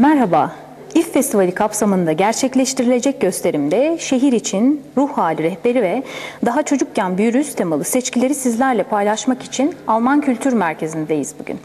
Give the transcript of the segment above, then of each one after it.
Merhaba. İF Festivali kapsamında gerçekleştirilecek gösterimde şehir için ruh hali rehberi ve daha çocukken büyürüz temalı seçkileri sizlerle paylaşmak için Alman Kültür Merkezi'ndeyiz bugün.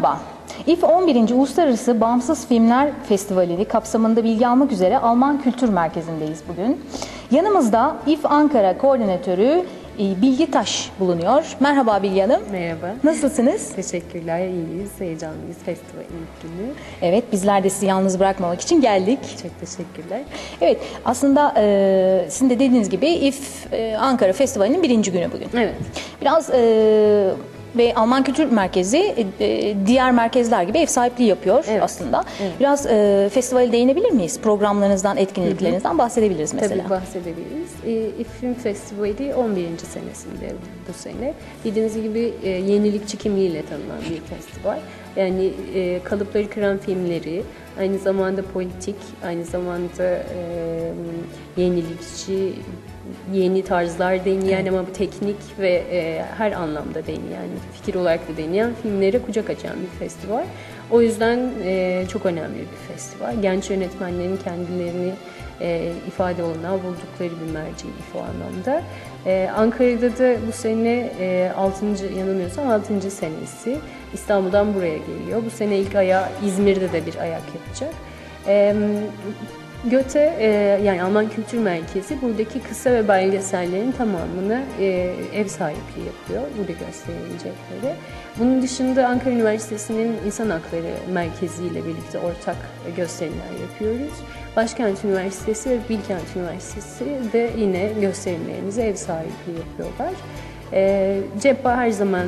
Merhaba. İF 11. Uluslararası Bağımsız Filmler Festivali kapsamında bilgi almak üzere Alman Kültür Merkezi'ndeyiz bugün. Yanımızda İF Ankara Koordinatörü e, Bilgi Taş bulunuyor. Merhaba Bilgi Hanım. Merhaba. Nasılsınız? Teşekkürler, iyiyiz, heyecanlıyız festivalin ilk günü. Evet, bizler de sizi yalnız bırakmamak için geldik. Çok teşekkürler. Evet, aslında e, sizin de dediğiniz gibi İF e, Ankara Festivali'nin birinci günü bugün. Evet. Biraz e, ve Alman Kültür Merkezi e, e, diğer merkezler gibi ev sahipliği yapıyor Evet. aslında. Biraz e, festivale değinebilir miyiz? Programlarınızdan, etkinliklerinizden bahsedebiliriz mesela. Tabii bahsedebiliriz. E, İF Film Festivali 11. senesinde bu sene. Bildiğiniz gibi e, yenilikçi kimliğiyle tanınan bir festival. Yani e, kalıpları kıran filmleri, aynı zamanda politik, aynı zamanda e, yenilikçi, yeni tarzlar deneyen ama bu teknik ve e, her anlamda deneyen, fikir olarak da deneyen filmlere kucak açan bir festival. O yüzden e, çok önemli bir festival. Genç yönetmenlerin kendilerini e, ifade olanağı buldukları bir merci bu anlamda. E, Ankara'da da bu sene e, 6. yanılmıyorsam 6. senesi. İstanbul'dan buraya geliyor. Bu sene ilk ayağı İzmir'de de bir ayak yapacak. E, Göte e, yani Alman Kültür Merkezi buradaki kısa ve belgesellerin tamamını e, ev sahipliği yapıyor burada gösterilecekleri. Bunun dışında Ankara Üniversitesi'nin İnsan Hakları Merkezi ile birlikte ortak gösterimler yapıyoruz. Başkent Üniversitesi ve Bilkent Üniversitesi de yine gösterimlerimize ev sahipliği yapıyorlar. E, Ceppa her zaman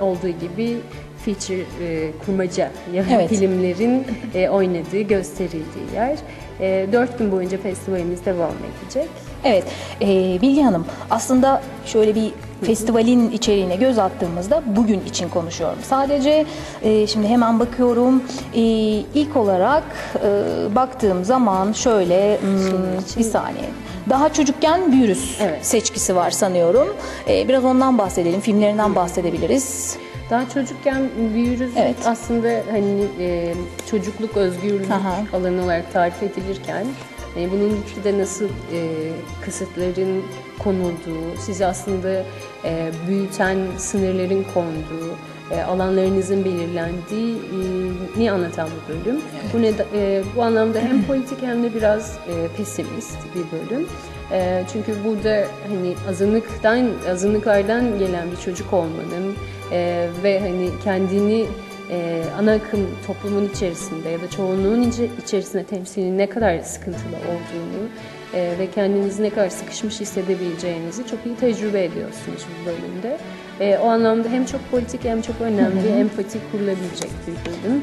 olduğu gibi feature e, kurmaca yani Evet. filmlerin e, oynadığı, gösterildiği yer. E, dört gün boyunca festivalimiz devam edecek. Evet, e, Bilge Hanım aslında şöyle bir festivalin içeriğine göz attığımızda bugün için konuşuyorum. Sadece e, şimdi hemen bakıyorum e, ilk olarak e, baktığım zaman şöyle hmm, bir saniye. Daha çocukken büyürüz Evet. seçkisi var sanıyorum. E, biraz ondan bahsedelim, filmlerinden bahsedebiliriz. Daha çocukken büyürüz Evet. aslında hani e, çocukluk özgürlük Aha. alanı olarak tarif edilirken e, bunun gitgide nasıl e, kısıtların konulduğu, sizi aslında e, büyüten sınırların konduğu, e, alanlarınızın belirlendiğini anlatan bir bölüm. Bu, ne, e, bu anlamda hem politik hem de biraz e, pesimist bir bölüm. E, çünkü burada hani azınlıktan, azınlıklardan gelen bir çocuk olmanın e, ve hani kendini e, ana akım toplumun içerisinde ya da çoğunluğun içerisinde temsilinin ne kadar sıkıntılı olduğunu e, ve kendinizi ne kadar sıkışmış hissedebileceğinizi çok iyi tecrübe ediyorsunuz bu bölümde. E, o anlamda hem çok politik hem çok önemli, empati kurulabilecek bir bölüm.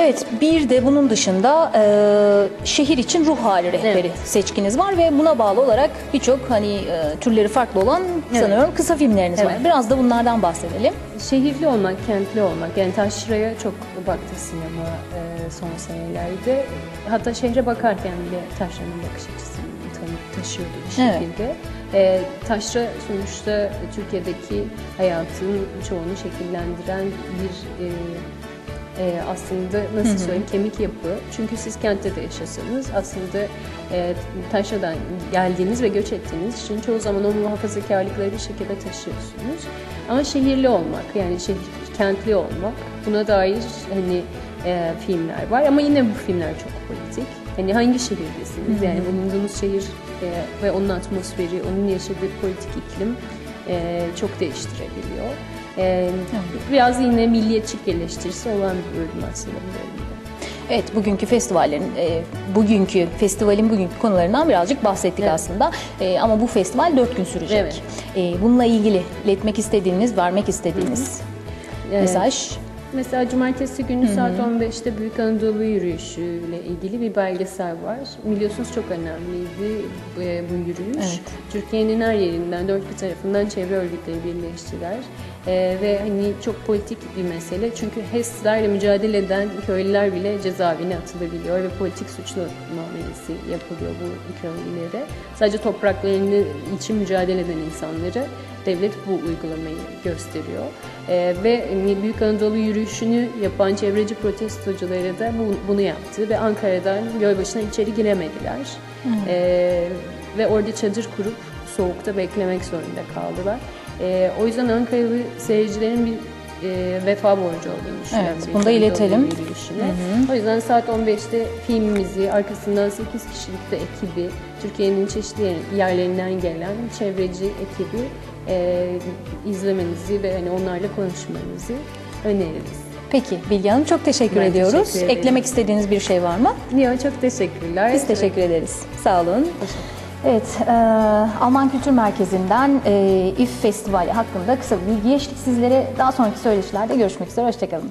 Evet, bir de bunun dışında e, şehir için ruh hali rehberi Evet. seçkiniz var ve buna bağlı olarak birçok hani e, türleri farklı olan sanıyorum kısa filmleriniz var. Evet. Biraz da bunlardan bahsedelim. Şehirli olmak, kentli olmak. Yani Taşra'ya çok baktı sinema e, son senelerde. Hatta şehre bakarken bile Taşra'nın bakış açısını tanı- taşıyordu bir Evet. şekilde. E, taşra sonuçta Türkiye'deki hayatın çoğunu şekillendiren bir e, e, aslında nasıl söyleyeyim kemik yapı. Çünkü siz kentte de yaşasanız aslında e, taşradan geldiğiniz ve göç ettiğiniz için çoğu zaman o muhafazakarlıkları bir şekilde taşıyorsunuz. Ama şehirli olmak yani şehir, kentli olmak buna dair hani e, filmler var ama yine bu filmler çok politik. Hani hangi şehirdesiniz? Yani bulunduğunuz şehir e, ve onun atmosferi, onun yaşadığı politik iklim e, çok değiştirebiliyor. E, Biraz yine milliyetçilik eleştirisi olan bir bölüm aslında bu bölümde. Evet, bugünkü festivallerin, e, bugünkü festivalin bugünkü konularından birazcık bahsettik Evet. aslında. E, ama bu festival dört gün sürecek. Evet. E, bununla ilgili iletmek istediğiniz, vermek istediğiniz Evet. mesaj. Mesela cumartesi günü saat 15'te Büyük Anadolu Yürüyüşü ile ilgili bir belgesel var. Biliyorsunuz çok önemliydi bu, bu yürüyüş. Evet. Türkiye'nin her yerinden, dört bir tarafından çevre örgütleri birleştiler. E, ve hani çok politik bir mesele. Çünkü HES'lerle mücadele eden köylüler bile cezaevine atılabiliyor ve politik suçlu muamelesi yapılıyor bu köylülere. Sadece topraklarını için mücadele eden insanları devlet bu uygulamayı gösteriyor. Ee, ve hani Büyük Anadolu yürüyüşünü yapan çevreci protestocuları da bu- bunu yaptı ve Ankara'dan Gölbaşı'na içeri giremediler. Ee, ve orada çadır kurup soğukta beklemek zorunda kaldılar. Ee, o yüzden Ankaralı seyircilerin bir e, vefa borcu olduğunu düşünüyorum. Evet, bunu da iletelim. O yüzden saat 15'te filmimizi, arkasından 8 kişilik de ekibi, Türkiye'nin çeşitli yer- yerlerinden gelen çevreci ekibi e, izlemenizi ve hani onlarla konuşmanızı öneririz. Peki Bilge Hanım çok teşekkür Ben ediyoruz. teşekkür ederim. Eklemek istediğiniz bir şey var mı? Niyo çok teşekkürler. Biz teşekkür ederiz. Sağ olun. Evet, e, Alman Kültür Merkezi'nden e, İF Festivali hakkında kısa bir bilgi geçtik sizlere. Daha sonraki söyleşilerde görüşmek üzere. Hoşçakalın.